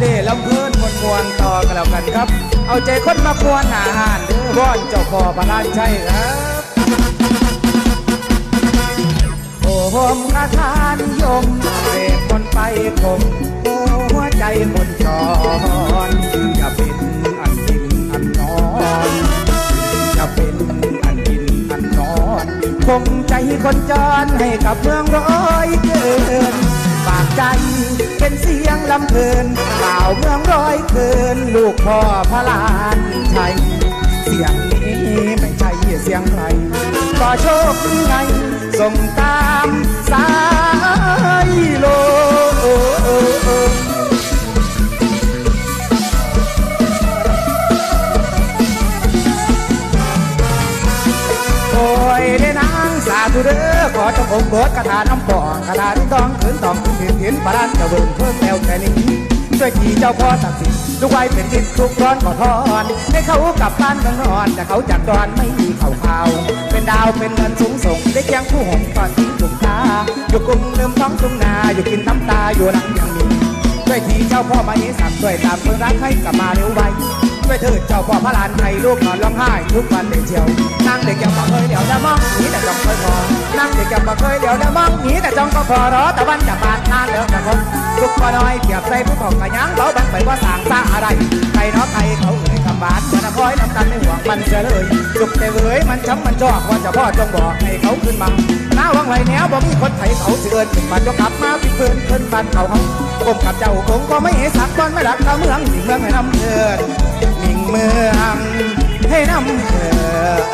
เด้ลำเพลินมวนมวนต่อกันแล้วกันครับ เอาใจคนมาควนอาหารเด้อว่อนเจ้าพ่อพระราชชัยครับ โอ้โหมคาทานยมเสกคนไปคมหัวใจคนจรอย่าเป็นอันดินอันนอนอย่าเป็นอันดินอันนอนคงใจคนจรให้กับเมืองร้อยเกิน ฝากใจ เป็นเสียงลำเพลินเปล่าเมืองร้อยเกินลูกพ่อพระลานชัยเสียงนี้ไม่ใช่เสียงใครก็โชคดีไงส่งตามสายโลมโอ้ยเด้นางสาธุเด้อ ขอจงองค์เบิดคาถาน้ำปองคาถาที่ต้องขืนต้องขืนขืนขืนพระราชเบิ่งเพิ่มแนวแค่นี้ช่วยขี่เจ้าพ่อศักดิ์สิทธิ์ลูกไว้เป็นทิศทุกร้อนขอทอนให้เขากลับบ้านกันนอน แต่เขาจากดอนไม่มีเขาข่าวเป็นดาวเป็นเงินสูงส่งได้เคียงผู้หงตอนทิ้งถุงตาอยู่กรุงเดิมท้องทุ่งนาอยู่กินน้ำตาอยู่หลังยังมีด้วยทีเจ้าพ่อมาเยสักด้วยตามเพื่อรักให้กลับมาเร็วไวด้วยเถิดเจ้าพ่อพระลานไทยลูกนอนร้องไห้ทุกวันเด็กเชียวนั่งเด็กยังบอกเคยเดี๋ยวจะมองนีแต่จ้องคอยพอ นั่งเด็กยังบอกเคยเดี๋ยวจะมองหนีแต่จ้องก็พอรอตะวันจะบานนานแล้วแต่คนทุกคนน้อยเปรียบใส่ผู้ทองกระยังเขาบังไปว่าสร้างสร้างอะไรใครเนาะใครเขาเอ่ยคำบานจะคอยน้ำตาลในห่วงมันเฉลยจุกแต่เว้ยมันช้ำมันจอกว่าจะพ่อจงบอกให้เขาขึ้นมาหน้าวังไหวแนวบ่มีคนไทยเขาเสือนขึ้นมาจกลับมาพิเพื่อนขึ้นบ้านเขาเขาผมกับเจ้าคงก็ไม่สักวันไม่รักเขาเมืองหมิ่งเมืองให้น้ำเชิญหมิ่งเมืองให้น้ำเชิญ